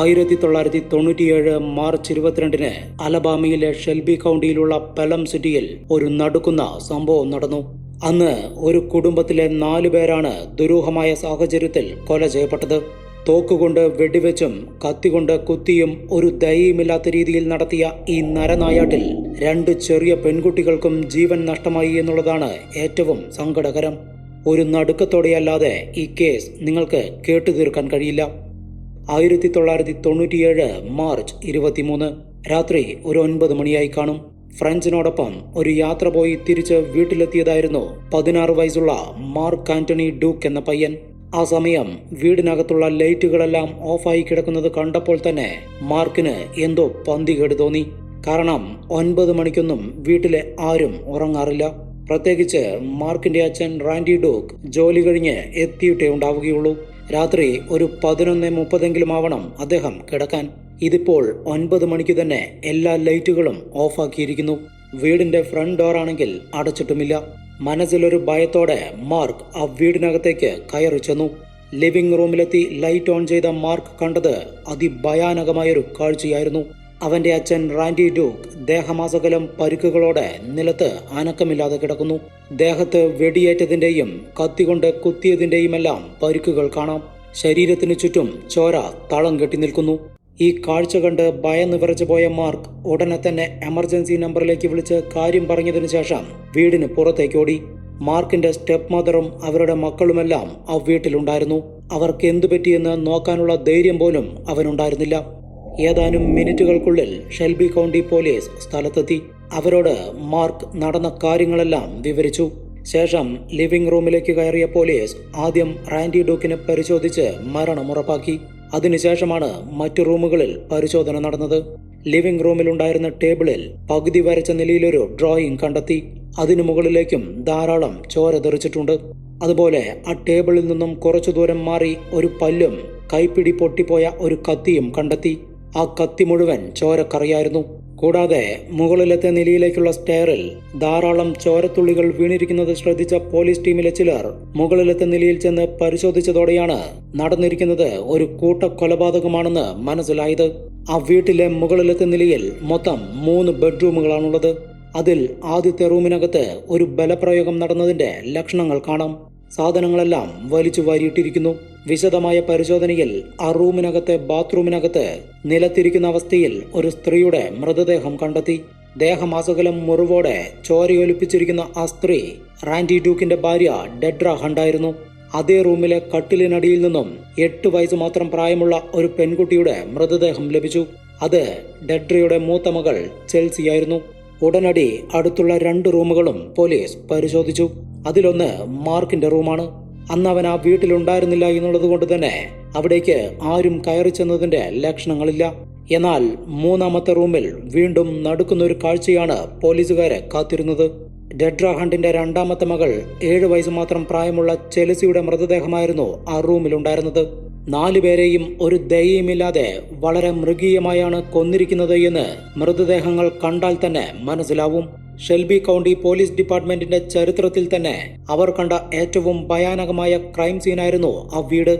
ആയിരത്തി തൊള്ളായിരത്തി തൊണ്ണൂറ്റിയേഴ് മാർച്ച് ഇരുപത്തിരണ്ടിന് അലബാമയിലെ ഷെൽബി കൗണ്ടിയിലുള്ള പെലം സിറ്റിയിൽ ഒരു നടുക്കുന്ന സംഭവം നടന്നു. അന്ന് ഒരു കുടുംബത്തിലെ നാലു പേരാണ് ദുരൂഹമായ സാഹചര്യത്തിൽ കൊല ചെയ്യപ്പെട്ടത്. തോക്കുകൊണ്ട് വെടിവെച്ചും കത്തികൊണ്ട് കുത്തിയും ഒരു ദയയുമില്ലാത്ത രീതിയിൽ നടത്തിയ ഈ നരനായാട്ടിൽ രണ്ട് ചെറിയ പെൺകുട്ടികൾക്കും ജീവൻ നഷ്ടമായി എന്നുള്ളതാണ് ഏറ്റവും സങ്കടകരം. ഒരു നടുക്കത്തോടെയല്ലാതെ ഈ കേസ് നിങ്ങൾക്ക് കേട്ടു തീർക്കാൻ കഴിയില്ല. ആയിരത്തി തൊള്ളായിരത്തി തൊണ്ണൂറ്റിയേഴ് മാർച്ച് ഇരുപത്തിമൂന്ന് രാത്രി ഒരു ഒൻപത് മണിയായി കാണും. ഫ്രഞ്ചിനോടൊപ്പം ഒരു യാത്ര പോയി തിരിച്ച് വീട്ടിലെത്തിയതായിരുന്നു പതിനാറ് വയസ്സുള്ള മാർക്ക് ആന്റണി ഡൂക്ക് എന്ന പയ്യൻ. ആ സമയം വീടിനകത്തുള്ള ലൈറ്റുകളെല്ലാം ഓഫായി കിടക്കുന്നത് കണ്ടപ്പോൾ തന്നെ മാർക്കിന് എന്തോ പന്തികേട് തോന്നി. കാരണം ഒൻപത് മണിക്കൊന്നും വീട്ടിലെ ആരും ഉറങ്ങാറില്ല. പ്രത്യേകിച്ച് മാർക്കിന്റെ അച്ഛൻ റാൻഡി ഡൂക്ക് ജോലി കഴിഞ്ഞ് എത്തിയിട്ടേ ഉണ്ടാവുകയുള്ളൂ. രാത്രി ഒരു പതിനൊന്ന് മുപ്പതെങ്കിലും ആവണം അദ്ദേഹം കിടക്കാൻ. ഇതിപ്പോൾ ഒൻപത് മണിക്ക് തന്നെ എല്ലാ ലൈറ്റുകളും ഓഫാക്കിയിരിക്കുന്നു. വീടിന്റെ ഫ്രണ്ട് ഡോർ ആണെങ്കിൽ അടച്ചിട്ടുമില്ല. മനസ്സിലൊരു ഭയത്തോടെ മാർക്ക് ആ വീടിനകത്തേക്ക് കയറി ചെന്നു. ലിവിംഗ് റൂമിലെത്തി ലൈറ്റ് ഓൺ ചെയ്ത മാർക്ക് കണ്ടത് അതിഭയാനകമായൊരു കാഴ്ചയായിരുന്നു. അവന്റെ അച്ഛൻ റാൻഡി ഡ്യൂക്ക് ദേഹമാസകലം പരുക്കുകളോടെ നിലത്ത് അനക്കമില്ലാതെ കിടക്കുന്നു. ദേഹത്ത് വെടിയേറ്റതിന്റെയും കത്തികൊണ്ട് കുത്തിയതിന്റെയുമെല്ലാം പരുക്കുകൾ കാണാം. ശരീരത്തിനു ചുറ്റും ചോര തളം കെട്ടി നിൽക്കുന്നു. ഈ കാഴ്ച കണ്ട് ഭയന്ന് വിറച്ചു പോയ മാർക്ക് ഉടനെ തന്നെ എമർജൻസി നമ്പറിലേക്ക് വിളിച്ച് കാര്യം പറഞ്ഞതിനു ശേഷം വീടിന് പുറത്തേക്ക് ഓടി. മാർക്കിന്റെ സ്റ്റെപ്പ് മദറും അവരുടെ മക്കളുമെല്ലാം ആ വീട്ടിലുണ്ടായിരുന്നു. അവർക്ക് എന്തു പറ്റിയെന്ന് നോക്കാനുള്ള ധൈര്യം പോലും അവനുണ്ടായിരുന്നില്ല. ഏതാനും മിനിറ്റുകൾക്കുള്ളിൽ ഷെൽബി കൗണ്ടി പോലീസ് സ്ഥലത്തെത്തി. അവരോട് മാർക്ക് നടന്ന കാര്യങ്ങളെല്ലാം വിവരിച്ചു. ശേഷം ലിവിംഗ് റൂമിലേക്ക് കയറിയ പോലീസ് ആദ്യം റാൻഡി ഡോക്കിനെ പരിശോധിച്ച് മരണം ഉറപ്പാക്കി. അതിനുശേഷമാണ് മറ്റു റൂമുകളിൽ പരിശോധന നടന്നത്. ലിവിംഗ് റൂമിലുണ്ടായിരുന്ന ടേബിളിൽ പകുതി വരച്ച നിലയിലൊരു ഡ്രോയിങ് കണ്ടെത്തി. അതിനു മുകളിലേക്കും ധാരാളം ചോര തെറിച്ചിട്ടുണ്ട്. അതുപോലെ ആ ടേബിളിൽ നിന്നും കുറച്ചു ദൂരം മാറി ഒരു പല്ലും കൈപ്പിടി പൊട്ടിപ്പോയ ഒരു കത്തിയും കണ്ടെത്തി. ആ കത്തി മുഴുവൻ ചോരക്കറിയായിരുന്നു. കൂടാതെ മുകളിലത്തെ നിലയിലേക്കുള്ള സ്റ്റെയറിൽ ധാരാളം ചോരത്തുള്ളികൾ വീണിരിക്കുന്നത് ശ്രദ്ധിച്ച പോലീസ് ടീമിലെ ചിലർ മുകളിലത്തെ നിലയിൽ ചെന്ന് പരിശോധിച്ചതോടെയാണ് നടന്നിരിക്കുന്നത് ഒരു കൂട്ട കൊലപാതകമാണെന്ന് മനസ്സിലായത്. ആ വീട്ടിലെ മുകളിലത്തെ നിലയിൽ മൊത്തം മൂന്ന് ബെഡ്റൂമുകളാണുള്ളത്. അതിൽ ആദ്യത്തെ റൂമിനകത്ത് ഒരു ബലപ്രയോഗം നടന്നതിന്റെ ലക്ഷണങ്ങൾ കാണാം. സാധനങ്ങളെല്ലാം വലിച്ചു വാരിയിട്ടിരിക്കുന്നു. വിശദമായ പരിശോധനയിൽ ആ റൂമിനകത്തെ ബാത്റൂമിനകത്ത് നിലത്തിരിക്കുന്ന അവസ്ഥയിൽ ഒരു സ്ത്രീയുടെ മൃതദേഹം കണ്ടെത്തി. ദേഹമാസകലം മുറിവോടെ ചോരയൊലിപ്പിച്ചിരിക്കുന്ന ആ സ്ത്രീ റാൻഡി ഡ്യൂക്കിന്റെ ഭാര്യ ഡെഡ്ര ഹണ്ടായിരുന്നു. അതേ റൂമിലെ കട്ടിലിനടിയിൽ നിന്നും എട്ട് വയസ്സ് മാത്രം പ്രായമുള്ള ഒരു പെൺകുട്ടിയുടെ മൃതദേഹം ലഭിച്ചു. അത് ഡെഡ്രയുടെ മൂത്ത മകൾ ചെൽസിയായിരുന്നു. ഉടനടി അടുത്തുള്ള രണ്ട് റൂമുകളും പോലീസ് പരിശോധിച്ചു. അതിലൊന്ന് മാർക്കിന്റെ റൂമാണ്. അന്ന് അവൻ ആ വീട്ടിലുണ്ടായിരുന്നില്ല എന്നുള്ളത് കൊണ്ട് തന്നെ അവിടേക്ക് ആരും കയറി ചെന്നതിന്റെ ലക്ഷണങ്ങളില്ല. എന്നാൽ മൂന്നാമത്തെ റൂമിൽ വീണ്ടും നടക്കുന്ന ഒരു കാഴ്ചയാണ് പോലീസുകാരെ കാത്തിരുന്നത്. ഡെഡ്ര ഹണ്ടിന്റെ രണ്ടാമത്തെ മകൾ ഏഴ് വയസ്സ് മാത്രം പ്രായമുള്ള ചെലസിയുടെ മൃതദേഹമായിരുന്നു ആ റൂമിലുണ്ടായിരുന്നത്. നാലുപേരെയും ഒരു ദയയുമില്ലാതെ വളരെ മൃഗീയമായാണ് കൊന്നിരിക്കുന്നത് എന്ന് മൃതദേഹങ്ങൾ കണ്ടാൽ തന്നെ മനസ്സിലാവും. ഷെൽബി കൗണ്ടി പോലീസ് ഡിപ്പാർട്ട്മെന്റിന്റെ ചരിത്രത്തിൽ തന്നെ അവർ കണ്ട ഏറ്റവും ഭയാനകമായ ക്രൈം സീനായിരുന്നു ആ വീട്.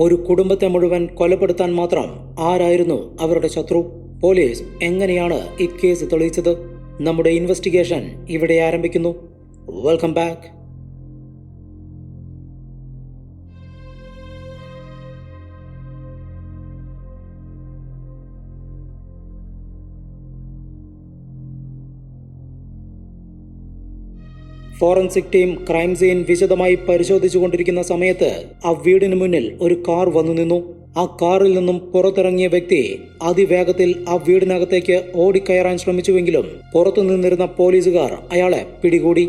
ഒരു കുടുംബത്തെ മുഴുവൻ കൊലപ്പെടുത്താൻ മാത്രം ആരായിരുന്നു അവരുടെ ശത്രു? പോലീസ് എങ്ങനെയാണ് ഈ കേസ് തെളിയിച്ചത്? നമ്മുടെ ഇൻവെസ്റ്റിഗേഷൻ ഇവിടെ ആരംഭിക്കുന്നു. Welcome back forensic team crime scene വിശദമായി പരിശോധിച്ചുകൊണ്ടിരിക്കുന്ന സമയത്ത് ആ വീടിന് മുന്നിൽ ഒരു കാർ വന്നു നിന്നു ആ കാറിൽ നിന്നും പുറത്തിറങ്ങിയ വ്യക്തി അതിവേഗത്തിൽ ആ വീടിനകത്തേക്ക് ഓടിക്കയറാൻ ശ്രമിച്ചുവെങ്കിലും പുറത്തു നിന്നിരുന്ന പോലീസുകാർ അയാളെ പിടികൂടി.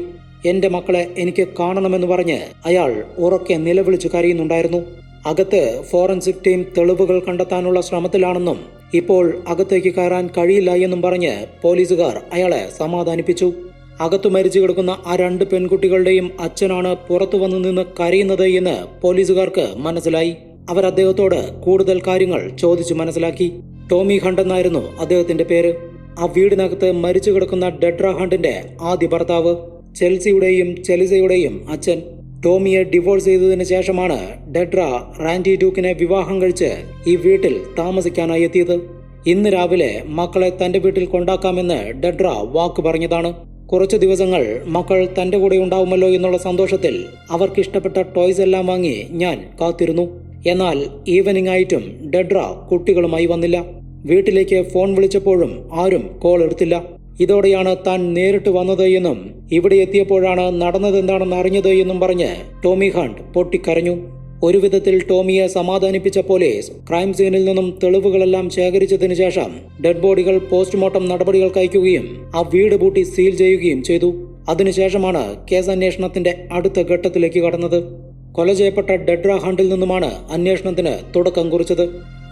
എന്റെ മക്കളെ എനിക്ക് കാണണമെന്ന് പറഞ്ഞ് അയാൾ ഉറക്കെ നിലവിളിച്ചു കരയുന്നുണ്ടായിരുന്നു. അകത്ത് ഫോറൻസിക് ടീം തെളിവുകൾ കണ്ടെത്താനുള്ള ശ്രമത്തിലാണെന്നും ഇപ്പോൾ അകത്തേക്ക് കയറാൻ കഴിയില്ല എന്നും പറഞ്ഞ് പോലീസുകാർ അയാളെ സമാധാനിപ്പിച്ചു. അകത്തു മരിച്ചു കിടക്കുന്ന ആ രണ്ട് പെൺകുട്ടികളുടെയും അച്ഛനാണ് പുറത്തു വന്നു നിന്ന് കരയുന്നത് എന്ന് പോലീസുകാർക്ക് മനസ്സിലായി. അവർ അദ്ദേഹത്തോട് കൂടുതൽ കാര്യങ്ങൾ ചോദിച്ചു മനസ്സിലാക്കി. ടോമി ഹണ്ട് എന്നായിരുന്നു അദ്ദേഹത്തിന്റെ പേര്. ആ വീടിനകത്ത് മരിച്ചു കിടക്കുന്ന ഡെഡ്ര ഹണ്ടിന്റെ ആദ്യ ഭർത്താവ് ചെൽസിയുടെയും ചെലിസയുടെയും അച്ഛൻ. ടോമിയെ ഡിവോഴ്സ് ചെയ്തതിനു ശേഷമാണ് ഡെഡ്ര റാൻഡി ഡ്യൂക്കിനെ വിവാഹം കഴിച്ച് ഈ വീട്ടിൽ താമസിക്കാനായി എത്തിയത്. ഇന്ന് രാവിലെ മക്കളെ തന്റെ വീട്ടിൽ കൊണ്ടാക്കാമെന്ന് ഡെഡ്ര വാക്ക് പറഞ്ഞതാണ്. കുറച്ചു ദിവസങ്ങൾ മക്കൾ തന്റെ കൂടെ ഉണ്ടാവുമല്ലോ എന്നുള്ള സന്തോഷത്തിൽ അവർക്ക് ഇഷ്ടപ്പെട്ട ടോയ്സ് എല്ലാം വാങ്ങി ഞാൻ കാത്തിരുന്നു. എന്നാൽ ഈവനിംഗ് ആയിട്ടും ഡെഡ്ര കുട്ടികളുമായി വന്നില്ല. വീട്ടിലേക്ക് ഫോൺ വിളിച്ചപ്പോഴും ആരും കോൾ എടുത്തില്ല. ഇതോടെയാണ് താൻ നേരിട്ട് വന്നത് എന്നും ഇവിടെ എത്തിയപ്പോഴാണ് നടന്നതെന്താണെന്ന് അറിഞ്ഞത് എന്നും പറഞ്ഞ് ടോമി ഹണ്ട് പൊട്ടിക്കരഞ്ഞു. ഒരുവിധത്തിൽ ടോമിയെ സമാധാനിപ്പിച്ച പോലീസ് ക്രൈം സീനിൽ നിന്നും തെളിവുകളെല്ലാം ശേഖരിച്ചതിനു ശേഷം ഡെഡ് ബോഡികൾ പോസ്റ്റ്മോർട്ടം നടപടികൾ അയക്കുകയും ആ വീട് പൂട്ടി സീൽ ചെയ്യുകയും ചെയ്തു. അതിനുശേഷമാണ് കേസ് അന്വേഷണത്തിന്റെ അടുത്ത ഘട്ടത്തിലേക്ക് കടന്നത്. കൊല ചെയ്യപ്പെട്ട ഡെഡ്ര ഹണ്ടിൽ നിന്നുമാണ് അന്വേഷണത്തിന് തുടക്കം കുറിച്ചത്.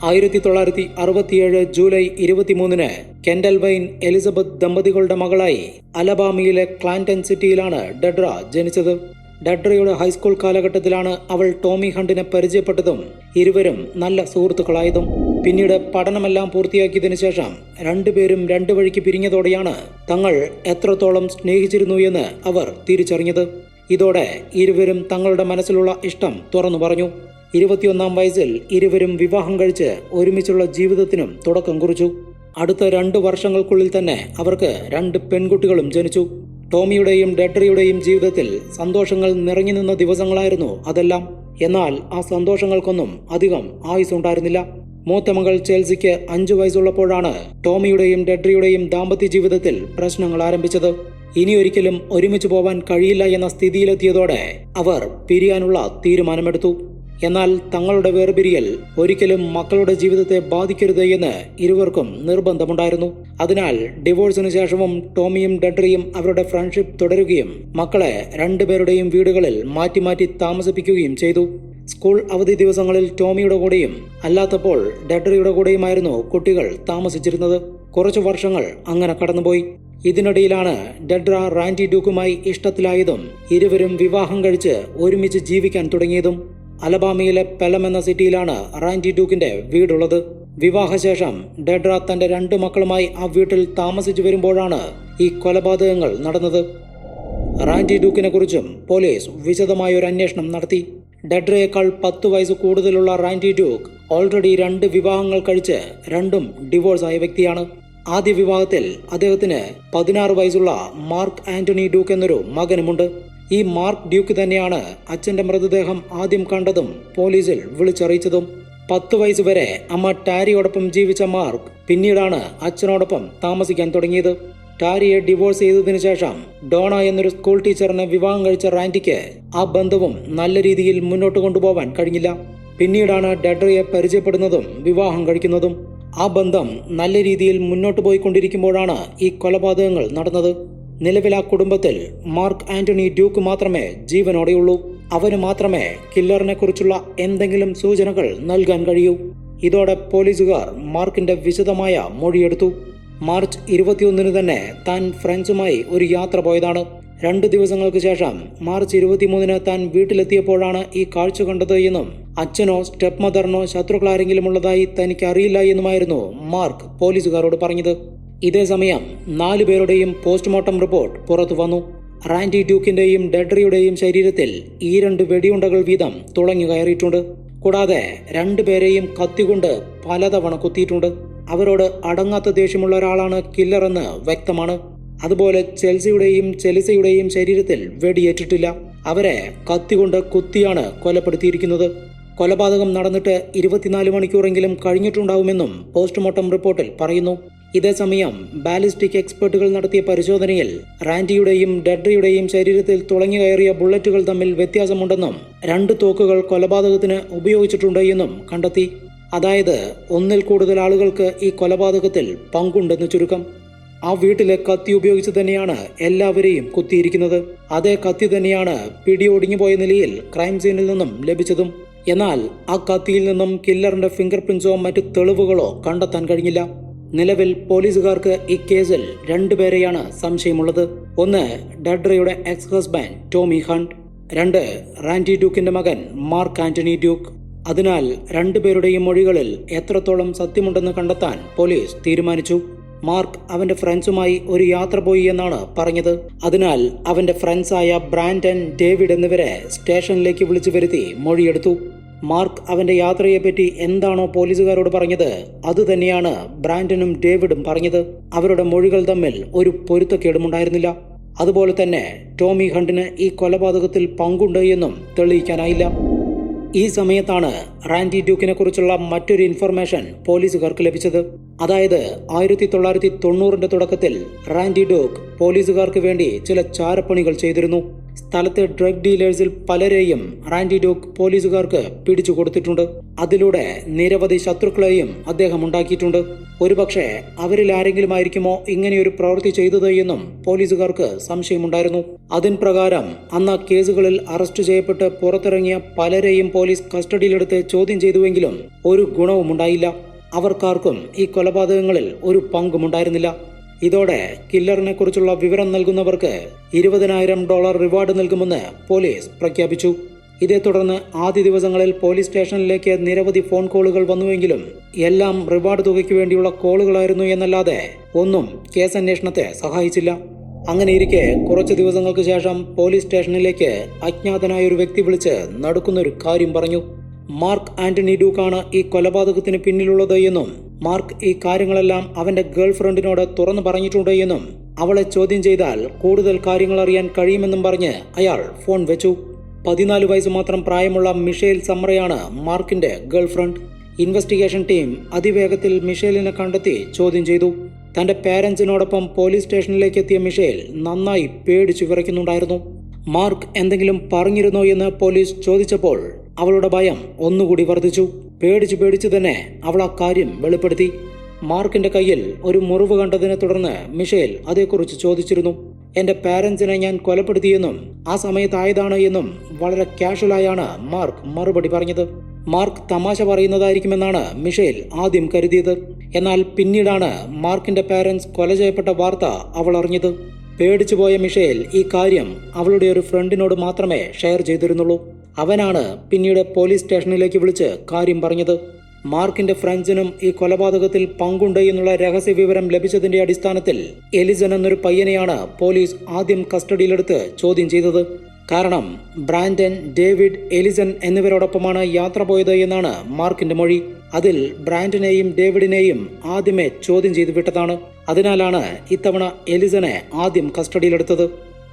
ആയിരത്തി തൊള്ളായിരത്തി അറുപത്തിയേഴ് ജൂലൈ ഇരുപത്തിമൂന്നിന് കെൻഡൽ വൈൻ എലിസബത്ത് ദമ്പതികളുടെ മകളായി അലബാമയിലെ ക്ലാന്റൺ സിറ്റിയിലാണ് ഡെഡ്ര ജനിച്ചത്. ഡെഡ്രയുടെ ഹൈസ്കൂൾ കാലഘട്ടത്തിലാണ് അവൾ ടോമി ഹണ്ടിനെ പരിചയപ്പെട്ടതും ഇരുവരും നല്ല സുഹൃത്തുക്കളായതും. പിന്നീട് പഠനമെല്ലാം പൂർത്തിയാക്കിയതിനു ശേഷം രണ്ടുപേരും രണ്ടു വഴിക്ക് പിരിഞ്ഞതോടെയാണ് തങ്ങൾ എത്രത്തോളം സ്നേഹിച്ചിരുന്നു എന്ന് അവർ തിരിച്ചറിഞ്ഞത്. ഇതോടെ ഇരുവരും തങ്ങളുടെ മനസ്സിലുള്ള ഇഷ്ടം തുറന്നു പറഞ്ഞു. ഇരുപത്തിയൊന്നാം വയസ്സിൽ ഇരുവരും വിവാഹം കഴിച്ച് ഒരുമിച്ചുള്ള ജീവിതത്തിനും തുടക്കം കുറിച്ചു. അടുത്ത രണ്ട് വർഷങ്ങൾക്കുള്ളിൽ തന്നെ അവർക്ക് രണ്ട് പെൺകുട്ടികളും ജനിച്ചു. ടോമിയുടെയും ഡെട്രിയുടെയും ജീവിതത്തിൽ സന്തോഷങ്ങൾ നിറഞ്ഞു നിന്ന ദിവസങ്ങളായിരുന്നു അതെല്ലാം. എന്നാൽ ആ സന്തോഷങ്ങൾക്കൊന്നും അധികം ആയുസുണ്ടായിരുന്നില്ല മൂത്ത മകൾ ചേൽസിക്ക് അഞ്ചു വയസ്സുള്ളപ്പോഴാണ് ടോമിയുടെയും ഡെഡ്രിയുടെയും ദാമ്പത്യ ജീവിതത്തിൽ പ്രശ്നങ്ങൾ ആരംഭിച്ചത്. ഇനിയൊരിക്കലും ഒരുമിച്ച് പോവാൻ കഴിയില്ല എന്ന സ്ഥിതിയിലെത്തിയതോടെ അവർ പിരിയാനുള്ള തീരുമാനമെടുത്തു. എന്നാൽ തങ്ങളുടെ വേർപിരിയൽ ഒരിക്കലും മക്കളുടെ ജീവിതത്തെ ബാധിക്കരുത് എന്ന് ഇരുവർക്കും നിർബന്ധമുണ്ടായിരുന്നു. അതിനാൽ ഡിവോഴ്സിനു ശേഷവും ടോമിയും ഡഡ്രിയും അവരുടെ ഫ്രണ്ട്ഷിപ്പ് തുടരുകയും മക്കളെ രണ്ടുപേരുടെയും വീടുകളിൽ മാറ്റി മാറ്റി താമസിപ്പിക്കുകയും ചെയ്തു. സ്കൂൾ അവധി ദിവസങ്ങളിൽ ടോമിയുടെ കൂടെയും അല്ലാത്തപ്പോൾ ഡഡ്രിയുടെ കൂടെയുമായിരുന്നു കുട്ടികൾ താമസിച്ചിരുന്നത്. കുറച്ചു വർഷങ്ങൾ അങ്ങനെ കടന്നുപോയി. ഇതിനിടയിലാണ് ഡെഡ്ര റാൻഡി ഡ്യൂക്കുമായി ഇഷ്ടത്തിലായതും ഇരുവരും വിവാഹം കഴിച്ച് ഒരുമിച്ച് ജീവിക്കാൻ തുടങ്ങിയതും അലബാമയിലെ പെലം എന്ന സിറ്റിയിലാണ് റാൻഡി ഡ്യൂക്കിന്റെ വീടുള്ളത്. വിവാഹശേഷം ഡെഡ്ര തന്റെ രണ്ട് മക്കളുമായി ആ വീട്ടിൽ താമസിച്ചു വരുമ്പോഴാണ് ഈ കൊലപാതകങ്ങൾ നടന്നത്. റാൻഡി ഡ്യൂക്കിനെ കുറിച്ചും പോലീസ് വിശദമായ ഒരു അന്വേഷണം നടത്തി. ഡെഡ്രയേക്കാൾ പത്ത് വയസ്സ് കൂടുതലുള്ള റാൻഡി ഡ്യൂക്ക് ഓൾറെഡി രണ്ട് വിവാഹങ്ങൾ കഴിച്ച് രണ്ടും ഡിവോഴ്സായ വ്യക്തിയാണ്. ആദ്യ വിവാഹത്തിൽ അദ്ദേഹത്തിന് പതിനാറ് വയസ്സുള്ള മാർക്ക് ആന്റണി ഡ്യൂക്ക് എന്നൊരു മകനുമുണ്ട്. ഈ മാർക്ക് ഡ്യൂക്ക് തന്നെയാണ് അച്ഛന്റെ മൃതദേഹം ആദ്യം കണ്ടതും പോലീസിൽ വിളിച്ചറിയിച്ചതും. പത്ത് വയസ്സ് വരെ അമ്മ ടാരിയോടൊപ്പം ജീവിച്ച മാർക്ക് പിന്നീടാണ് അച്ഛനോടൊപ്പം താമസിക്കാൻ തുടങ്ങിയത്. ടാരിയെ ഡിവോഴ്സ് ചെയ്തതിനു ശേഷം ഡോണ എന്നൊരു സ്കൂൾ ടീച്ചറിനെ വിവാഹം കഴിച്ച റാൻഡിക്ക് ആ ബന്ധവും നല്ല രീതിയിൽ മുന്നോട്ട് കൊണ്ടുപോകാൻ കഴിഞ്ഞില്ല. പിന്നീടാണ് ഡെഡ്രയെ പരിചയപ്പെടുന്നതും വിവാഹം കഴിക്കുന്നതും. ആ ബന്ധം നല്ല രീതിയിൽ മുന്നോട്ട് പോയിക്കൊണ്ടിരിക്കുമ്പോഴാണ് ഈ കൊലപാതകങ്ങൾ നടന്നത്. നിലവിൽ ആ കുടുംബത്തിൽ മാർക്ക് ആന്റണി ഡ്യൂക്ക് മാത്രമേ ജീവനോടെയുള്ളൂ അവന് മാത്രമേ കില്ലറിനെ കുറിച്ചുള്ള എന്തെങ്കിലും സൂചനകൾ നൽകാൻ കഴിയൂ. ഇതോടെ പോലീസുകാർ മാർക്കിന്റെ വിശദമായ മൊഴിയെടുത്തു. മാർച്ച് ഇരുപത്തിയൊന്നിന് തന്നെ താൻ ഫ്രഞ്ചുമായി ഒരു യാത്ര പോയതാണ്. രണ്ടു ദിവസങ്ങൾക്ക് ശേഷം മാർച്ച് ഇരുപത്തിമൂന്നിന് താൻ വീട്ടിലെത്തിയപ്പോഴാണ് ഈ കാഴ്ച കണ്ടത് എന്നും അച്ഛനോ സ്റ്റെപ്പ് മദറിനോ ശത്രുക്കളാരെങ്കിലും ഉള്ളതായി തനിക്ക് അറിയില്ല എന്നുമായിരുന്നു മാർക്ക് പോലീസുകാരോട് പറഞ്ഞത്. ഇതേസമയം നാലു പേരുടെയും പോസ്റ്റ്മോർട്ടം റിപ്പോർട്ട് പുറത്തു വന്നു. റാൻഡി ഡ്യൂക്കിന്റെയും ഡെഡ്രിയുടെയും ശരീരത്തിൽ ഈ രണ്ട് വെടിയുണ്ടകൾ വീതം തുളഞ്ഞു കയറിയിട്ടുണ്ട്. കൂടാതെ രണ്ടുപേരെയും കത്തികൊണ്ട് പലതവണ കുത്തിയിട്ടുണ്ട്. അവരോട് അടങ്ങാത്ത ദേഷ്യമുള്ള ഒരാളാണ് കില്ലറെന്ന് വ്യക്തമാണ്. അതുപോലെ ചെൽസിയുടെയും ചെലിസയുടെയും ശരീരത്തിൽ വെടിയേറ്റിട്ടില്ല. അവരെ കത്തികൊണ്ട് കുത്തിയാണ് കൊലപ്പെടുത്തിയിരിക്കുന്നത്. കൊലപാതകം നടന്നിട്ട് ഇരുപത്തിനാല് മണിക്കൂറെങ്കിലും കഴിഞ്ഞിട്ടുണ്ടാവുമെന്നും പോസ്റ്റ്മോർട്ടം റിപ്പോർട്ടിൽ പറയുന്നു. ഇതേസമയം ബാലിസ്റ്റിക് എക്സ്പെർട്ടുകൾ നടത്തിയ പരിശോധനയിൽ റാൻഡിയുടെയും ഡെഡ്രിയുടെയും ശരീരത്തിൽ തുളഞ്ഞു കയറിയ ബുള്ളറ്റുകൾ തമ്മിൽ വ്യത്യാസമുണ്ടെന്നും രണ്ട് തോക്കുകൾ കൊലപാതകത്തിന് ഉപയോഗിച്ചിട്ടുണ്ട് എന്നും കണ്ടെത്തി. അതായത് ഒന്നിൽ കൂടുതൽ ആളുകൾക്ക് ഈ കൊലപാതകത്തിൽ പങ്കുണ്ടെന്ന് ചുരുക്കം. ആ വീട്ടിലെ കത്തി ഉപയോഗിച്ച് തന്നെയാണ് എല്ലാവരെയും കുത്തിയിരിക്കുന്നത്. അതേ കത്തി തന്നെയാണ് പിടിയൊടിഞ്ഞു പോയ നിലയിൽ ക്രൈം സീനിൽ നിന്നും ലഭിച്ചതും. എന്നാൽ ആ കത്തിയിൽ നിന്നും കില്ലറിന്റെ ഫിംഗർ പ്രിന്റ്സോ മറ്റു തെളിവുകളോ കണ്ടെത്താൻ കഴിഞ്ഞില്ല. നിലവിൽ പോലീസുകാർക്ക് ഈ കേസിൽ രണ്ടുപേരെയാണ് സംശയമുള്ളത്. ഒന്ന് ഡഡ്രയുടെ എക്സ് ഹസ്ബൻഡ് ടോമി ഹണ്ട് രണ്ട് റാൻഡി ഡ്യൂക്കിന്റെ മകൻ മാർക്ക് ആന്റണി ഡ്യൂക്ക് അതിനാൽ രണ്ടുപേരുടെയും മൊഴികളിൽ എത്രത്തോളം സത്യമുണ്ടെന്ന് കണ്ടെത്താൻ പോലീസ് തീരുമാനിച്ചു. മാർക്ക് അവന്റെ ഫ്രണ്ട്സുമായി ഒരു യാത്ര പോയി എന്നാണ് പറഞ്ഞത്. അതിനാൽ അവന്റെ ഫ്രണ്ട്സായ ബ്രാൻഡൻ ഡേവിഡ് എന്നിവരെ സ്റ്റേഷനിലേക്ക് വിളിച്ചു വരുത്തി മൊഴിയെടുത്തു. മാർക്ക് അവന്റെ യാത്രയെപ്പറ്റി എന്താണോ പോലീസുകാരോട് പറഞ്ഞത് അത് തന്നെയാണ് ബ്രാൻഡനും ഡേവിഡും പറഞ്ഞത്. അവരുടെ മൊഴികൾ തമ്മിൽ ഒരു പൊരുത്തക്കേടുമുണ്ടായിരുന്നില്ല. അതുപോലെ തന്നെ ടോമി ഹണ്ടിന് ഈ കൊലപാതകത്തിൽ പങ്കുണ്ട് എന്നും തെളിയിക്കാനായില്ല. ഈ സമയത്താണ് റാൻഡി ഡ്യൂക്കിനെ കുറിച്ചുള്ള മറ്റൊരു ഇൻഫർമേഷൻ പോലീസുകാർക്ക് ലഭിച്ചത്. അതായത് ആയിരത്തി തൊള്ളായിരത്തി തൊണ്ണൂറിന്റെ തുടക്കത്തിൽ റാൻഡി ഡ്യൂക്ക് പോലീസുകാർക്ക് വേണ്ടി ചില ചാരപ്പണികൾ ചെയ്തിരുന്നു. സ്ഥലത്തെ ഡ്രഗ് ഡീലേഴ്സിൽ പലരെയും റാൻഡി ഡ്യൂക്ക് പോലീസുകാർക്ക് പിടിച്ചു കൊടുത്തിട്ടുണ്ട്. അതിലൂടെ നിരവധി ശത്രുക്കളെയും അദ്ദേഹം ഉണ്ടാക്കിയിട്ടുണ്ട്. ഒരുപക്ഷെ അവരിൽ ആരെങ്കിലും ആയിരിക്കുമോ ഇങ്ങനെയൊരു പ്രവൃത്തി ചെയ്തത് എന്നും പോലീസുകാർക്ക് സംശയമുണ്ടായിരുന്നു. അതിന് പ്രകാരം അന്ന് കേസുകളിൽ അറസ്റ്റ് ചെയ്യപ്പെട്ട് പുറത്തിറങ്ങിയ പലരെയും പോലീസ് കസ്റ്റഡിയിലെടുത്ത് ചോദ്യം ചെയ്തുവെങ്കിലും ഒരു ഗുണവും ഉണ്ടായില്ല അവർക്കാർക്കും ഈ കൊലപാതകങ്ങളിൽ ഒരു പങ്കുമുണ്ടായിരുന്നില്ല. ഇതോടെ കില്ലറിനെ കുറിച്ചുള്ള വിവരം നൽകുന്നവർക്ക് ഇരുപതിനായിരം ഡോളർ റിവാർഡ് നൽകുമെന്ന് പോലീസ് പ്രഖ്യാപിച്ചു. ഇതേ തുടർന്ന് ആദ്യ ദിവസങ്ങളിൽ പോലീസ് സ്റ്റേഷനിലേക്ക് നിരവധി ഫോൺ കോളുകൾ വന്നുവെങ്കിലും എല്ലാം റിവാർഡ് തുകയ്ക്ക് വേണ്ടിയുള്ള കോളുകളായിരുന്നു എന്നല്ലാതെ ഒന്നും കേസ് അന്വേഷണത്തെ സഹായിച്ചില്ല. അങ്ങനെ ഇരിക്കെ കുറച്ച് ദിവസങ്ങൾക്ക് ശേഷം പോലീസ് സ്റ്റേഷനിലേക്ക് അജ്ഞാതനായ ഒരു വ്യക്തി വിളിച്ച് നടക്കുന്ന ഒരു കാര്യം പറഞ്ഞു. മാർക്ക് ആന്റണി ഡ്യൂക്കാണ് ഈ കൊലപാതകത്തിന് പിന്നിലുള്ളത് എന്നും മാർക്ക് ഈ കാര്യങ്ങളെല്ലാം അവന്റെ ഗേൾഫ്രണ്ടിനോട് തുറന്നു പറഞ്ഞിട്ടുണ്ട് എന്നും അവളെ ചോദ്യം ചെയ്താൽ കൂടുതൽ കാര്യങ്ങൾ അറിയാൻ കഴിയുമെന്നും പറഞ്ഞ് അയാൾ ഫോൺ വെച്ചു. പതിനാല് വയസ്സ് മാത്രം പ്രായമുള്ള മിഷേൽ സമ്മറയാണ് മാർക്കിന്റെ ഗേൾഫ്രണ്ട്. ഇൻവെസ്റ്റിഗേഷൻ ടീം അതിവേഗത്തിൽ മിഷേലിനെ കണ്ടെത്തി ചോദ്യം ചെയ്തു. തന്റെ പേരൻസിനോടൊപ്പം പോലീസ് സ്റ്റേഷനിലേക്ക് എത്തിയ മിഷേൽ നന്നായി പേടിച്ചു വിറയ്ക്കുന്നുണ്ടായിരുന്നു. മാർക്ക് എന്തെങ്കിലും പറഞ്ഞിരുന്നോ എന്ന് പോലീസ് ചോദിച്ചപ്പോൾ അവളുടെ ഭയം ഒന്നുകൂടി വർദ്ധിച്ചു. പേടിച്ചു പേടിച്ചു തന്നെ അവൾ ആ കാര്യം വെളിപ്പെടുത്തി. മാർക്കിന്റെ കയ്യിൽ ഒരു മുറിവ് കണ്ടതിനെ തുടർന്ന് മിഷേൽ അതേക്കുറിച്ച് ചോദിച്ചിരുന്നു. എന്റെ പാരന്റ്സിനെ ഞാൻ കൊലപ്പെടുത്തിയെന്നും ആ സമയത്തായതാണ് എന്നും വളരെ കാഷ്വലായാണ് മാർക്ക് മറുപടി പറഞ്ഞത്. മാർക്ക് തമാശ പറയുന്നതായിരിക്കുമെന്നാണ് മിഷേൽ ആദ്യം കരുതിയത്. എന്നാൽ പിന്നീടാണ് മാർക്കിന്റെ പാരന്റ്സ് കൊല ചെയ്യപ്പെട്ട വാർത്ത അവൾ അറിഞ്ഞത്. പേടിച്ചുപോയ മിഷേൽ ഈ കാര്യം അവളുടെ ഒരു ഫ്രണ്ടിനോട് മാത്രമേ ഷെയർ ചെയ്തിരുന്നുള്ളൂ. അവനാണ് പിന്നീട് പോലീസ് സ്റ്റേഷനിലേക്ക് വിളിച്ച് കാര്യം പറഞ്ഞത്. മാർക്കിന്റെ ഫ്രണ്ട്സിനും ഈ കൊലപാതകത്തിൽ പങ്കുണ്ട് എന്നുള്ള രഹസ്യ വിവരം ലഭിച്ചതിന്റെ അടിസ്ഥാനത്തിൽ എലിസൺ എന്നൊരു പയ്യനെയാണ് പോലീസ് ആദ്യം കസ്റ്റഡിയിലെടുത്ത് ചോദ്യം ചെയ്തത്. കാരണം ബ്രാൻഡൻ ഡേവിഡ് എലിസൺ എന്നിവരോടൊപ്പമാണ് യാത്ര പോയത് എന്നാണ് മാർക്കിന്റെ മൊഴി. അതിൽ ബ്രാൻഡനെയും ഡേവിഡിനെയും ആദ്യമേ ചോദ്യം ചെയ്തു വിട്ടതാണ്. അതിനാലാണ് ഇത്തവണ എലിസനെ ആദ്യം കസ്റ്റഡിയിലെടുത്തത്.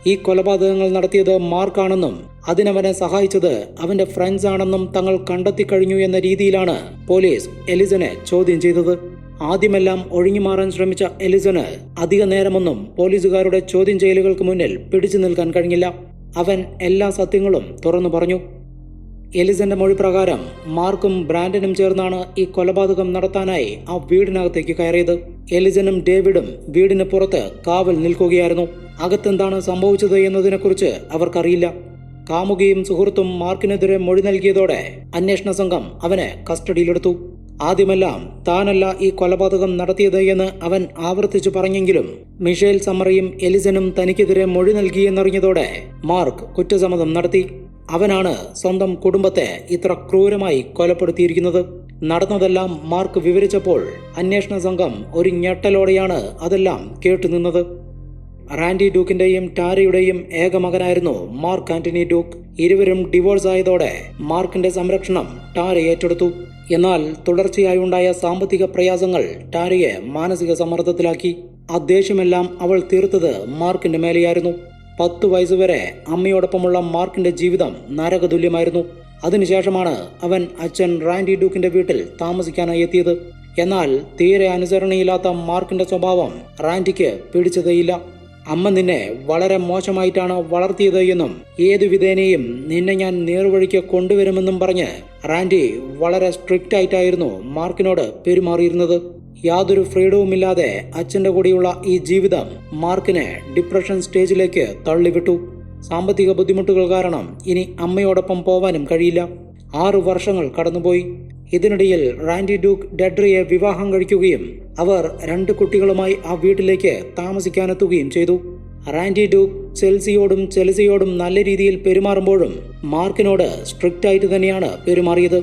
ഈ കൊലപാതകങ്ങൾ നടത്തിയത് മാർക്കാണെന്നും അതിനവനെ സഹായിച്ചത് അവന്റെ ഫ്രണ്ട്സ് ആണെന്നും തങ്ങൾ കണ്ടെത്തി കഴിഞ്ഞു എന്ന രീതിയിലാണ് പോലീസ് എലിസനെ ചോദ്യം ചെയ്തത്. ആദ്യമെല്ലാം ഒഴിഞ്ഞു മാറാൻ ശ്രമിച്ച എലിസന് അധിക നേരമൊന്നും പോലീസുകാരുടെ ചോദ്യം ചെയ്യലുകൾക്ക് മുന്നിൽ പിടിച്ചു നിൽക്കാൻ കഴിഞ്ഞില്ല. അവൻ എല്ലാ സത്യങ്ങളും തുറന്നു പറഞ്ഞു. എലിസന്റെ മൊഴി പ്രകാരം മാർക്കും ബ്രാൻഡനും ചേർന്നാണ് ഈ കൊലപാതകം നടത്താനായി ആ വീടിനകത്തേക്ക് കയറിയത്. എലിസനും ഡേവിഡും വീടിന് പുറത്ത് കാവൽ നിൽക്കുകയായിരുന്നു. അകത്തെന്താണ് സംഭവിച്ചത് എന്നതിനെക്കുറിച്ച് അവർക്കറിയില്ല. കാമുകിയും സുഹൃത്തും മാർക്കിനെതിരെ മൊഴി നൽകിയതോടെ അന്വേഷണ സംഘം അവനെ കസ്റ്റഡിയിലെടുത്തു. ആദ്യമെല്ലാം താനല്ല ഈ കൊലപാതകം നടത്തിയത് എന്ന് അവൻ ആവർത്തിച്ചു പറഞ്ഞെങ്കിലും മിഷേൽ സമ്മറിയും എലിസനും തനിക്കെതിരെ മൊഴി നൽകിയെന്നറിഞ്ഞതോടെ മാർക്ക് കുറ്റസമ്മതം നടത്തി. അവനാണ് സ്വന്തം കുടുംബത്തെ ഇത്ര ക്രൂരമായി കൊലപ്പെടുത്തിയിരിക്കുന്നത്. നടന്നതെല്ലാം മാർക്ക് വിവരിച്ചപ്പോൾ അന്വേഷണ സംഘം ഒരു ഞെട്ടലോടെയാണ് അതെല്ലാം കേട്ടുനിന്നത്. റാൻഡി ഡൂക്കിന്റെയും ടാരയുടെയും ഏക മകനായിരുന്നു മാർക്ക് ആന്റണി ഡൂക്ക്. ഇരുവരും ഡിവോഴ്സ് ആയതോടെ മാർക്കിന്റെ സംരക്ഷണം ടാര ഏറ്റെടുത്തു. എന്നാൽ തുടർച്ചയായി ഉണ്ടായ സാമ്പത്തിക പ്രയാസങ്ങൾ ടാരയെ മാനസിക സമ്മർദ്ദത്തിലാക്കി. ആ ദേഷ്യമെല്ലാം അവൾ തീർത്തത് മാർക്കിന്റെ മേലെയായിരുന്നു. പത്തു വയസ്സുവരെ അമ്മയോടൊപ്പമുള്ള മാർക്കിന്റെ ജീവിതം നരകതുല്യമായിരുന്നു. അതിനുശേഷമാണ് അവൻ അച്ഛൻ റാൻഡി ഡൂക്കിന്റെ വീട്ടിൽ താമസിക്കാനായി എത്തിയത്. എന്നാൽ തീരെ അനുസരണയില്ലാത്ത മാർക്കിന്റെ സ്വഭാവം റാൻഡിക്ക് പിടിച്ചതേയില്ല. അമ്മ നിന്നെ വളരെ മോശമായിട്ടാണ് വളർത്തിയത് എന്നും ഏതു വിധേനയും നിന്നെ ഞാൻ നേർവഴിക്ക് കൊണ്ടുവരുമെന്നും പറഞ്ഞ് റാൻഡി വളരെ സ്ട്രിക്റ്റ് ആയിട്ടായിരുന്നു മാർക്കിനോട് പെരുമാറിയിരുന്നത്. യാതൊരു ഫ്രീഡവും ഇല്ലാതെ അച്ഛന്റെ കൂടെയുള്ള ഈ ജീവിതം മാർക്കിനെ ഡിപ്രഷൻ സ്റ്റേജിലേക്ക് തള്ളിവിട്ടു. സാമ്പത്തിക ബുദ്ധിമുട്ടുകൾ കാരണം ഇനി അമ്മയോടൊപ്പം പോവാനും കഴിയില്ല. ആറു വർഷങ്ങൾ കടന്നുപോയി. ഇതിനിടയിൽ റാൻഡി ഡ്യൂക്ക് ഡെഡ്രിയെ വിവാഹം കഴിക്കുകയും അവർ രണ്ട് കുട്ടികളുമായി ആ വീട്ടിലേക്ക് താമസിക്കാനെത്തുകയും ചെയ്തു. റാൻഡി ഡ്യൂക്ക് ചെൽസിയോടും ചെൽസിയോടും നല്ല രീതിയിൽ പെരുമാറുമ്പോഴും മാർക്കിനോട് സ്ട്രിക്റ്റ് ആയിട്ട് തന്നെയാണ് പെരുമാറിയത്.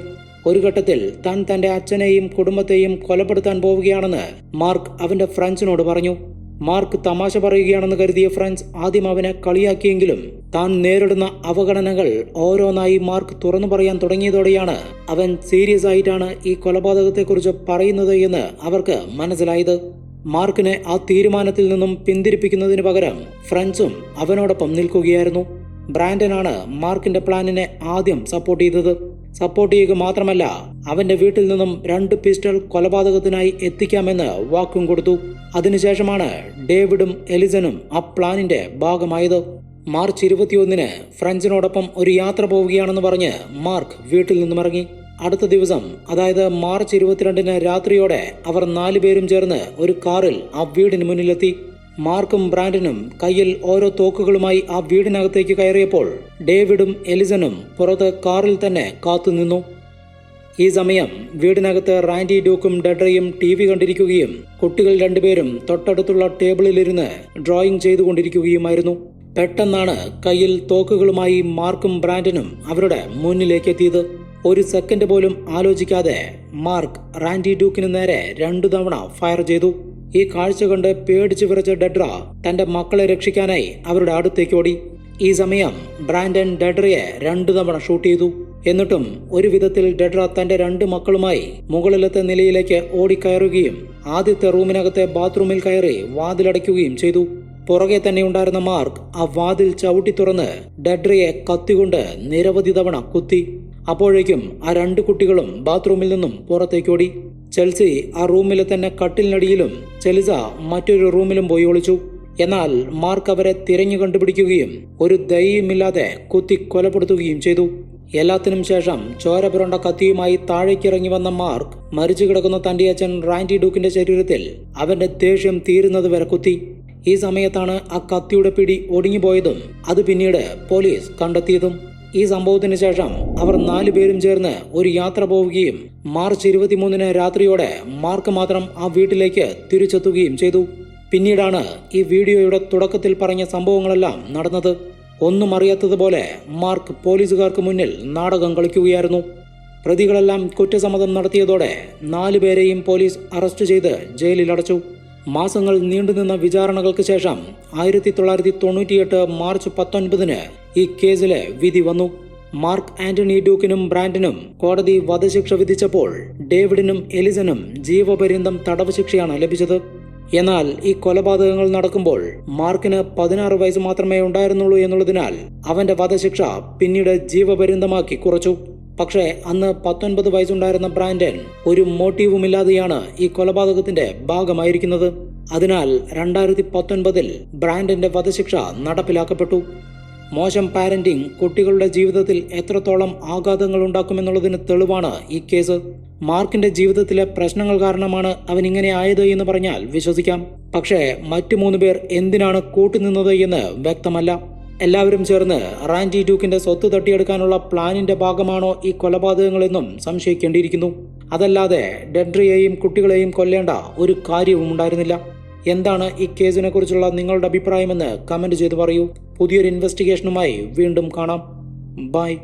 ഒരു ഘട്ടത്തിൽ താൻ തന്റെ അച്ഛനെയും കുടുംബത്തെയും കൊലപ്പെടുത്താൻ പോവുകയാണെന്ന് മാർക്ക് അവന്റെ ഫ്രണ്ട്സിനോട് പറഞ്ഞു. മാർക്ക് തമാശ പറയുകയാണെന്ന് കരുതിയ ഫ്രണ്ട്സ് ആദ്യം അവനെ കളിയാക്കിയെങ്കിലും താൻ നേരിടുന്ന അവഗണനകൾ ഓരോന്നായി മാർക്ക് തുറന്നു പറയാൻ തുടങ്ങിയതോടെയാണ് അവൻ സീരിയസ് ആയിട്ടാണ് ഈ കൊലപാതകത്തെക്കുറിച്ച് പറയുന്നത് എന്ന് അവർക്ക് മനസ്സിലായത്. മാർക്കിനെ ആ തീരുമാനത്തിൽ നിന്നും പിന്തിരിപ്പിക്കുന്നതിന് പകരം ഫ്രണ്ട്സും അവനോടൊപ്പം നിൽക്കുകയായിരുന്നു. ബ്രാൻഡനാണ് മാർക്കിന്റെ പ്ലാനിനെ ആദ്യം സപ്പോർട്ട് ചെയ്തത്. സപ്പോർട്ട് ചെയ്യുക മാത്രമല്ല അവന്റെ വീട്ടിൽ നിന്നും രണ്ട് പിസ്റ്റൾ കൊലപാതകത്തിനായി എത്തിക്കാമെന്ന് വാക്കും കൊടുത്തു. അതിനുശേഷമാണ് ഡേവിഡും എലിസനും ആ പ്ലാനിന്റെ ഭാഗമായത്. മാർച്ച് ഇരുപത്തിയൊന്നിന് ഫ്രണ്ട്സിനോടൊപ്പം ഒരു യാത്ര പോവുകയാണെന്ന് പറഞ്ഞ് മാർക്ക് വീട്ടിൽ നിന്നും ഇറങ്ങി. അടുത്ത ദിവസം അതായത് മാർച്ച് ഇരുപത്തിരണ്ടിന് രാത്രിയോടെ അവർ നാലുപേരും ചേർന്ന് ഒരു കാറിൽ ആ വീടിന് മുന്നിലെത്തി. മാർക്കും ബ്രാൻഡിനും കയ്യിൽ ഓരോ തോക്കുകളുമായി ആ വീടിനകത്തേക്ക് കയറിയപ്പോൾ ഡേവിഡും എലിസനും പുറത്ത് കാറിൽ തന്നെ കാത്തുനിന്നു ഈ സമയം വീടിനകത്ത് റാൻഡി ഡ്യൂക്കും ഡെഡ്രയും ടി വി കണ്ടിരിക്കുകയും കുട്ടികൾ രണ്ടുപേരും തൊട്ടടുത്തുള്ള ടേബിളിലിരുന്ന് ഡ്രോയിങ് ചെയ്തുകൊണ്ടിരിക്കുകയുമായിരുന്നു. പെട്ടെന്നാണ് കയ്യിൽ തോക്കുകളുമായി മാർക്കും ബ്രാൻഡനും അവരുടെ മുന്നിലേക്ക് എത്തിയത് ഒരു സെക്കൻഡ് പോലും ആലോചിക്കാതെ മാർക്ക് റാൻഡി ഡ്യൂക്കിന് നേരെ രണ്ടു തവണ ഫയർ ചെയ്തു. ഈ കാഴ്ച കണ്ട് പേടിച്ചു വിറച്ച ഡെഡ്ര തന്റെ മക്കളെ രക്ഷിക്കാനായി അവരുടെ അടുത്തേക്ക് ഓടി. ഈ സമയം ബ്രാൻഡൻ ഡെഡ്രയെ രണ്ടു തവണ ഷൂട്ട് ചെയ്തു. എന്നിട്ടും ഒരു വിധത്തിൽ ഡെഡ്ര തന്റെ രണ്ട് മക്കളുമായി മുകളിലത്തെ നിലയിലേക്ക് ഓടിക്കയറുകയും ആദ്യത്തെ റൂമിനകത്തെ ബാത്റൂമിൽ കയറി വാതിലടയ്ക്കുകയും ചെയ്തു. പുറകെ തന്നെ ഉണ്ടായിരുന്ന മാർക്ക് ആ വാതിൽ ചവിട്ടി തുറന്ന് ഡെഡ്രിയെ കത്തികൊണ്ട് നിരവധി തവണ കുത്തി. അപ്പോഴേക്കും ആ രണ്ട് കുട്ടികളും ബാത്റൂമിൽ നിന്നും പുറത്തേക്കോടി ചെൽസി ആ റൂമിലെ തന്നെ കട്ടിലിനടിയിലും ചെലിസ മറ്റൊരു റൂമിലും പോയി ഒളിച്ചു. എന്നാൽ മാർക്ക് അവരെ തിരഞ്ഞു കണ്ടുപിടിക്കുകയും ഒരു ദയയുമില്ലാതെ കുത്തി കൊലപ്പെടുത്തുകയും ചെയ്തു. എല്ലാത്തിനും ശേഷം ചോര പുരണ്ട കത്തിയുമായി താഴേക്കിറങ്ങി വന്ന മാർക്ക് മരിച്ചു കിടക്കുന്ന തന്റെ അച്ഛൻ റാൻഡി ഡൂക്കിന്റെ ശരീരത്തിൽ അവന്റെ ദേഷ്യം തീരുന്നത് വരെ കുത്തി. ഈ സമയത്താണ് ആ കത്തിയുടെ പിടി ഒടുങ്ങിപ്പോയതും അത് പിന്നീട് പോലീസ് കണ്ടെത്തിയതും. ഈ സംഭവത്തിന് ശേഷം അവർ നാലു പേരും ചേർന്ന് ഒരു യാത്ര പോവുകയും മാർച്ച് ഇരുപത്തിമൂന്നിന് രാത്രിയോടെ മാർക്ക് മാത്രം ആ വീട്ടിലേക്ക് തിരിച്ചെത്തുകയും ചെയ്തു. പിന്നീടാണ് ഈ വീഡിയോയുടെ തുടക്കത്തിൽ പറഞ്ഞ സംഭവങ്ങളെല്ലാം നടന്നത്. ഒന്നും അറിയാത്തതുപോലെ മാർക്ക് പോലീസുകാർക്ക് മുന്നിൽ നാടകം കളിക്കുകയായിരുന്നു. പ്രതികളെല്ലാം കുറ്റസമ്മതം നടത്തിയതോടെ നാലു പേരെയും പോലീസ് അറസ്റ്റ് ചെയ്ത് ജയിലിലടച്ചു. മാസങ്ങൾ നീണ്ടുനിന്ന വിചാരണകൾക്ക് ശേഷം ആയിരത്തി തൊള്ളായിരത്തി തൊണ്ണൂറ്റിയെട്ട് മാർച്ച് പത്തൊൻപതിന് ഈ കേസിലെ വിധി വന്നു. മാർക്ക് ആന്റണി ഡ്യൂക്കിനും ബ്രാൻഡിനും കോടതി വധശിക്ഷ വിധിച്ചപ്പോൾ ഡേവിഡിനും എലിസനും ജീവപര്യന്തം തടവ് ശിക്ഷയാണ് ലഭിച്ചത്. എന്നാൽ ഈ കൊലപാതകങ്ങൾ നടക്കുമ്പോൾ മാർക്കിന് പതിനാറ് വയസ്സ് മാത്രമേ ഉണ്ടായിരുന്നുള്ളൂ എന്നുള്ളതിനാൽ അവന്റെ വധശിക്ഷ പിന്നീട് ജീവപര്യന്തമാക്കി കുറച്ചു. പക്ഷേ അന്ന് പത്തൊൻപത് വയസ്സുണ്ടായിരുന്ന ബ്രാൻഡൻ ഒരു മോട്ടീവുമില്ലാതെയാണ് ഈ കൊലപാതകത്തിന്റെ ഭാഗമായിരിക്കുന്നത്. അതിനാൽ രണ്ടായിരത്തി പത്തൊൻപതിൽ ബ്രാൻഡന്റെ വധശിക്ഷ നടപ്പിലാക്കപ്പെട്ടു. മോശം പാരന്റിംഗ് കുട്ടികളുടെ ജീവിതത്തിൽ എത്രത്തോളം ആഘാതങ്ങൾ ഉണ്ടാക്കുമെന്നുള്ളതിന് തെളിവാണ് ഈ കേസ്. മാർക്കിന്റെ ജീവിതത്തിലെ പ്രശ്നങ്ങൾ കാരണമാണ് അവൻ ഇങ്ങനെ ആയത് എന്ന് പറഞ്ഞാൽ വിശ്വസിക്കാം. പക്ഷേ മറ്റു മൂന്ന് പേർ എന്തിനാണ് കൂട്ടുനിന്നത് എന്ന് വ്യക്തമല്ല. എല്ലാവരും ചേർന്ന് റാൻഡി ഡ്യൂക്കിന്റെ സ്വത്ത് തട്ടിയെടുക്കാനുള്ള പ്ലാനിന്റെ ഭാഗമാണോ ഈ കൊലപാതകങ്ങളെന്നും സംശയിക്കേണ്ടിയിരിക്കുന്നു. അതല്ലാതെ ഡെഡ്രിയെയും കുട്ടികളെയും കൊല്ലേണ്ട ഒരു കാര്യവും ഉണ്ടായിരുന്നില്ല. എന്താണ് ഈ കേസിനെ കുറിച്ചുള്ള നിങ്ങളുടെ അഭിപ്രായമെന്ന് കമന്റ് ചെയ്ത് പറയൂ. പുതിയൊരു ഇൻവെസ്റ്റിഗേഷനുമായി വീണ്ടും കാണാം. ബൈ.